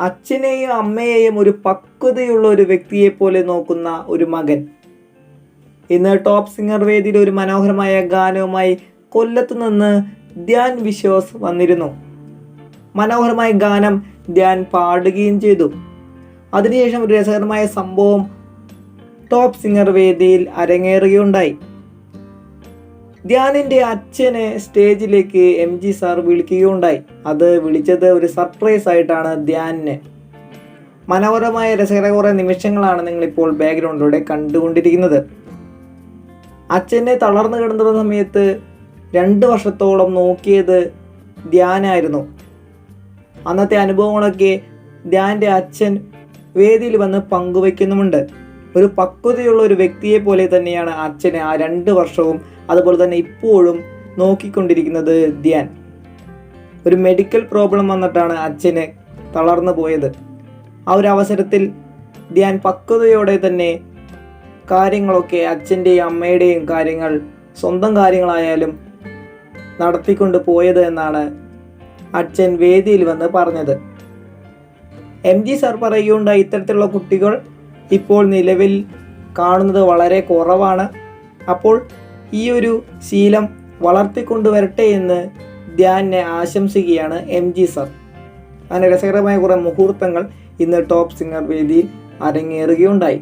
അച്ഛനെയും അമ്മയെയും ഒരു പക്വതയുള്ള ഒരു വ്യക്തിയെ പോലെ നോക്കുന്ന ഒരു മകൻ. ഇന്ന് ടോപ്പ് സിംഗർ വേദിയിൽ ഒരു മനോഹരമായ ഗാനവുമായി കൊല്ലത്ത് നിന്ന് ധ്യാൻ വിശ്വാസ് വന്നിരുന്നു. മനോഹരമായ ഗാനം ധ്യാൻ പാടുകയും ചെയ്തു. അതിനുശേഷം ഒരു രസകരമായ സംഭവം ടോപ്പ് സിംഗർ വേദിയിൽ അരങ്ങേറുകയുണ്ടായി. ധ്യാനിന്റെ അച്ഛനെ സ്റ്റേജിലേക്ക് എം ജി സാർ വിളിക്കുകയുണ്ടായി. അത് വിളിച്ചത് ഒരു സർപ്രൈസ് ആയിട്ടാണ് ധ്യാനിന്. മനോഹരമായ രസകര രസകരമായ നിമിഷങ്ങളാണ് നിങ്ങളിപ്പോൾ ബാക്ക്ഗ്രൗണ്ടിലൂടെ കണ്ടുകൊണ്ടിരിക്കുന്നത്. അച്ഛനെ തളർന്നു കിടന്നിരുന്ന സമയത്ത് രണ്ട് വർഷത്തോളം നോക്കിയത് ധ്യാനായിരുന്നു. അന്നത്തെ അനുഭവങ്ങളൊക്കെ ധ്യാന്റെ അച്ഛൻ വേദിയിൽ വന്ന് പങ്കുവയ്ക്കുന്നുമുണ്ട് ഒരു പക്വതയുള്ള ഒരു വ്യക്തിയെ പോലെ തന്നെയാണ് അച്ഛനെ ആ രണ്ട് വർഷവും അതുപോലെ തന്നെ ഇപ്പോഴും നോക്കിക്കൊണ്ടിരിക്കുന്നത് ധ്യാൻ. ഒരു മെഡിക്കൽ പ്രോബ്ലം വന്നിട്ടാണ് അച്ഛന് തളർന്നു പോയത്. ആ ഒരു അവസരത്തിൽ ധ്യാൻ പക്വതയോടെ തന്നെ കാര്യങ്ങളൊക്കെ അച്ഛന്റെയും അമ്മയുടെയും കാര്യങ്ങൾ സ്വന്തം കാര്യങ്ങളായാലും നടത്തിക്കൊണ്ട് പോയത് എന്നാണ് അച്ഛൻ വേദിയിൽ വന്ന് പറഞ്ഞത്. എം ജി സാർ പറയുകയുണ്ടായി ഇത്തരത്തിലുള്ള കുട്ടികൾ ഇപ്പോൾ നിലവിൽ കാണുന്നത് വളരെ കുറവാണ്. അപ്പോൾ ഈ ഒരു ശീലം വളർത്തിക്കൊണ്ടുവരട്ടെ എന്ന് ധ്യാനെ ആശംസിക്കുകയാണ് എം ജി സർ. അങ്ങനെ രസകരമായ കുറേ മുഹൂർത്തങ്ങൾ ഇന്ന് ടോപ്പ് സിംഗർ വേദിയിൽ അരങ്ങേറുകയുണ്ടായി.